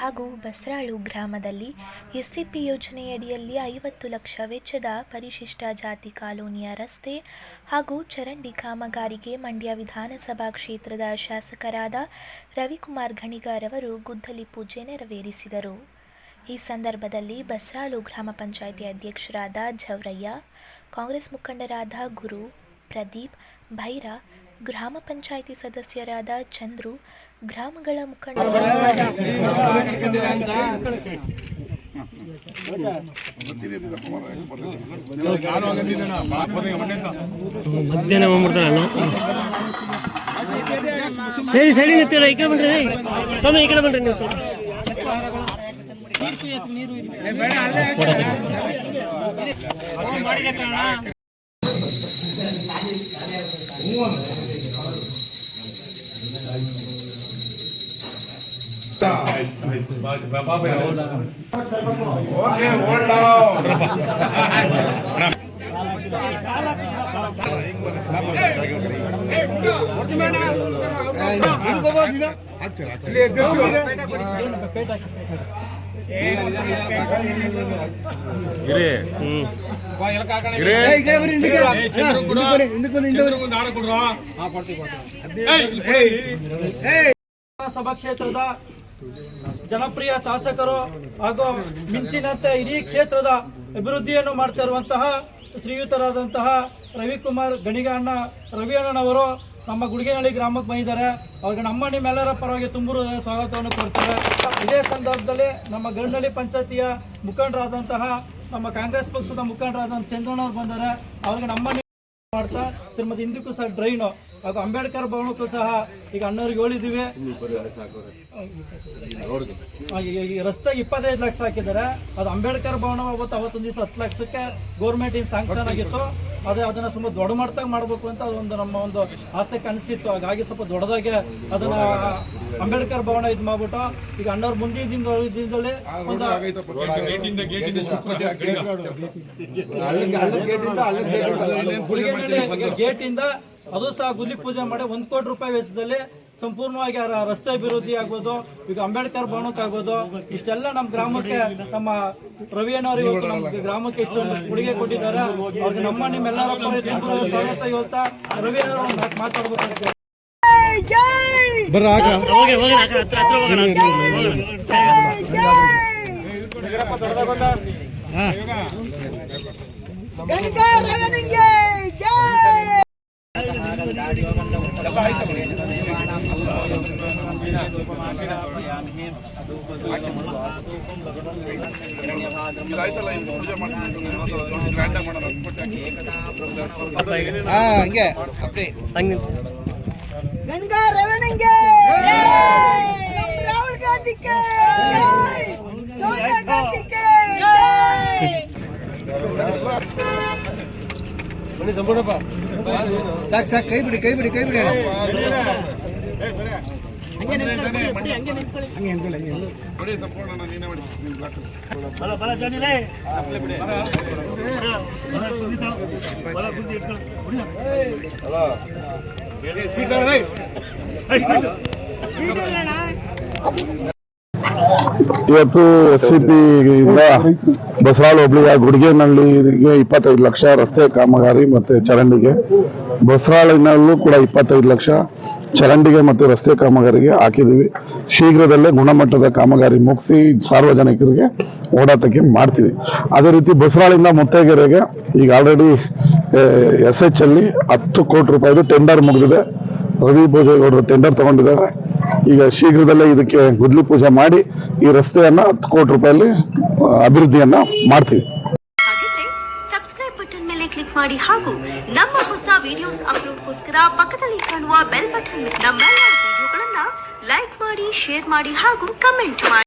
ಹಾಗೂ ಬಸ್ರಾಳು ಗ್ರಾಮದಲ್ಲಿ ಎಸ್ಸಿಪಿ ಯೋಜನೆಯಡಿಯಲ್ಲಿ ಐವತ್ತು ಲಕ್ಷ ವೆಚ್ಚದ ಪರಿಶಿಷ್ಟ ಜಾತಿ ಕಾಲೋನಿಯ ರಸ್ತೆ ಹಾಗೂ ಚರಂಡಿ ಕಾಮಗಾರಿಗೆ ಮಂಡ್ಯ ವಿಧಾನಸಭಾ ಕ್ಷೇತ್ರದ ಶಾಸಕರಾದ ರವಿಕುಮಾರ್ ಗಣಿಗಾರ್ ಅವರು ಗುದ್ದಲಿ ಪೂಜೆ ನೆರವೇರಿಸಿದರು. ಈ ಸಂದರ್ಭದಲ್ಲಿ ಬಸ್ರಾಳು ಗ್ರಾಮ ಪಂಚಾಯಿತಿ ಅಧ್ಯಕ್ಷರಾದ ಝವರಯ್ಯ ಕಾಂಗ್ರೆಸ್ ಮುಖಂಡರಾದ ಗುರು ಪ್ರದೀಪ್ ಭೈರ ಗ್ರಾಮ ಪಂಚಾಯಿತಿ ಸದಸ್ಯರಾದ ಚಂದ್ರು ಗ್ರಾಮಗಳ ಸರಿ ಸರಿ ಈ ಕಡೆ ಬನ್ರಿ ಸ್ವಾಮಿ ಈ ಕಡೆ ಬನ್ರಿ ನೀವು ಸ್ವಲ್ಪ. ಗಿರಿ ಗಿರಿ ಸಭಾ ಕ್ಷೇತ್ರದ ಜನಪ್ರಿಯ ಶಾಸಕರು ಹಾಗೂ ಮಿಂಚಿನಂತೆ ಇಡೀ ಕ್ಷೇತ್ರದ ಅಭಿವೃದ್ಧಿಯನ್ನು ಮಾಡ್ತಾ ಇರುವಂತಹ ಶ್ರೀಯುತರಾದಂತಹ ರವಿಕುಮಾರ್ ಗಣಿಗಣ್ಣ ರವಿ ಅಣ್ಣನವರು ನಮ್ಮ ಗುಡಿಗೆನಹಳ್ಳಿ ಗ್ರಾಮಕ್ಕೆ ಬಂದಿದ್ದಾರೆ. ಅವ್ರಿಗೆ ನಮ್ಮ ನಿಮ್ಮೆಲ್ಲರ ಪರವಾಗಿ ತುಂಬರು ಸ್ವಾಗತವನ್ನು ಕೊಡ್ತಾರೆ ಇದೇ ಸಂದರ್ಭದಲ್ಲಿ ನಮ್ಮ ಗಂಡಳ್ಳಿ ಪಂಚಾಯತಿಯ ಮುಖಂಡರಾದಂತಹ ನಮ್ಮ ಕಾಂಗ್ರೆಸ್ ಪಕ್ಷದ ಮುಖಂಡರಾದಂಥ ಚಂದ್ರಣ್ಣವ್ರು ಬಂದಾರೆ ಅವ್ರಿಗೆ ನಮ್ಮ ಮಾಡ್ತಾ ತಿರುಮತಿ ಹಿಂದಕ್ಕೂ ಸಹ ಡ್ರೈನು ಹಾಗೂ ಅಂಬೇಡ್ಕರ್ ಭವನಕ್ಕೂ ಸಹ ಈಗ ಅಣ್ಣವ್ರಿಗೆ ಹೇಳಿದ್ದೀವಿ. ರಸ್ತೆ ಇಪ್ಪತ್ತೈದು ಲಕ್ಷ ಹಾಕಿದ್ದಾರೆ. ಅದು ಅಂಬೇಡ್ಕರ್ ಭವನ ಅವತ್ತು ಅವತ್ತೊಂದು ದಿವಸ ಹತ್ತು ಲಕ್ಷಕ್ಕೆ ಗೌರ್ಮೆಂಟ್ ಇನ್ ಸ್ಯಾಂಕ್ಷನ್ ಆಗಿತ್ತು. ಆದರೆ ಅದನ್ನ ಸ್ವಲ್ಪ ದೊಡ್ಡ ಮಟ್ಟದಾಗ ಮಾಡಬೇಕು ಅಂತ ಅದೊಂದು ನಮ್ಮ ಒಂದು ಆಸೆ ಕನಸಿತ್ತು ಹಾಗಾಗಿ ಸ್ವಲ್ಪ ದೊಡ್ಡದಾಗೆ ಅದನ್ನ ಅಂಬೇಡ್ಕರ್ ಭವನ ಇದು ಮಾಡ್ಬಿಟ್ಟು ಈಗ ಅಣ್ಣವ್ರ ಮುಂದಿನ ದಿನ ದಿನದಲ್ಲಿ ಗೇಟ್ ಇಂದ ಅದು ಸಹ ಗುಲಿ ಪೂಜೆ ಮಾಡಿ ಒಂದು ಕೋಟಿ ರೂಪಾಯಿ ವೆಚ್ಚದಲ್ಲಿ ಸಂಪೂರ್ಣವಾಗಿ ರಸ್ತೆ ಅಭಿವೃದ್ಧಿ ಆಗೋದು ಈಗ ಅಂಬೇಡ್ಕರ್ ಭವನಕ್ಕಾಗೋದು ಇಷ್ಟೆಲ್ಲ ನಮ್ಮ ಗ್ರಾಮಕ್ಕೆ ನಮ್ಮ ರವಿಯಣ್ಣವರು ಇವತ್ತು ನಮ್ಮ ಗ್ರಾಮಕ್ಕೆ ಇಷ್ಟೊಂದು ಕೊಡುಗೆ ಕೊಟ್ಟಿದ್ದಾರೆ. ಅವ್ರಿಗೆ ನಮ್ಮ ನಿಮ್ಮೆಲ್ಲರ ಸ್ವಾಗತ ಹೇಳ್ತಾ ರವಿಯಣ್ಣವರು ಮಾತಾಡ್ಬೇಕು ಮಾತು ಮಾತಾಡ್ಬೇಕಂತ ಹೋಗಿ ಹೋಗಿ. ಗಂಗಾ ರಮಣಂಗೆ. ಸಾಕು ಸಾಕು ಕೈ ಬಿಡಿ ಕೈ ಬಿಡಿ ಕೈ ಬಿಡಿ ನೋಡಿ ಇವತ್ತು ಎಸ್ ಸಿ ಪಿ ಇಂದ ಬಸರಾಳು ಹೋಬಳಿಯ ಗುಡಿಗೆನಹಳ್ಳಿಗೆ ಇಪ್ಪತ್ತೈದು ಲಕ್ಷ ರಸ್ತೆ ಕಾಮಗಾರಿ ಮತ್ತೆ ಚರಂಡಿಗೆ. ಬಸರಾಳಿನಲ್ಲೂ ಕೂಡ ಇಪ್ಪತ್ತೈದು ಲಕ್ಷ ಚರಂಡಿಗೆ ಮತ್ತು ರಸ್ತೆ ಕಾಮಗಾರಿಗೆ ಹಾಕಿದೀವಿ ಶೀಘ್ರದಲ್ಲೇ ಗುಣಮಟ್ಟದ ಕಾಮಗಾರಿ ಮುಗಿಸಿ ಸಾರ್ವಜನಿಕರಿಗೆ ಓಡಾಟಕ್ಕೆ ಮಾಡ್ತೀವಿ. ಅದೇ ರೀತಿ ಬಸರಾಳಿಂದ ಮುತ್ತೇಗೆರೆಗೆ ಈಗ ಆಲ್ರೆಡಿ ಎಸ್ ಎಚ್ ಅಲ್ಲಿ ಹತ್ತು ಕೋಟಿ ರೂಪಾಯಿದು ಟೆಂಡರ್ ಮುಗಿದಿದೆ. ರವಿ ಭೋಜೇಗೌಡರು ಟೆಂಡರ್ ತಗೊಂಡಿದ್ದಾರೆ. ಈಗ ಶೀಘ್ರದಲ್ಲೇ ಇದಕ್ಕೆ ಗುದ್ಲಿ ಪೂಜೆ ಮಾಡಿ ಈ ರಸ್ತೆಯನ್ನ ಹತ್ತು ಕೋಟಿ ರೂಪಾಯಲ್ಲಿ ಅಭಿವೃದ್ಧಿಯನ್ನ ಮಾಡ್ತೀವಿ. ಕ್ಲಿಕ್ ಮಾಡಿ ಹಾಗೂ ನಮ್ಮ ಹೊಸ ವಿಡಿಯೋಸ್ ಅಪ್ಲೋಡ್ಗೋಸ್ಕರ ಪಕ್ಕದಲ್ಲಿ ಕಾಣುವ ಬೆಲ್ ಬಟನ್ ನಮ್ಮೆಲ್ಲ ವಿಡಿಯೋಗಳನ್ನ ಲೈಕ್ ಮಾಡಿ ಶೇರ್ ಮಾಡಿ ಹಾಗೂ ಕಮೆಂಟ್ ಮಾಡಿ.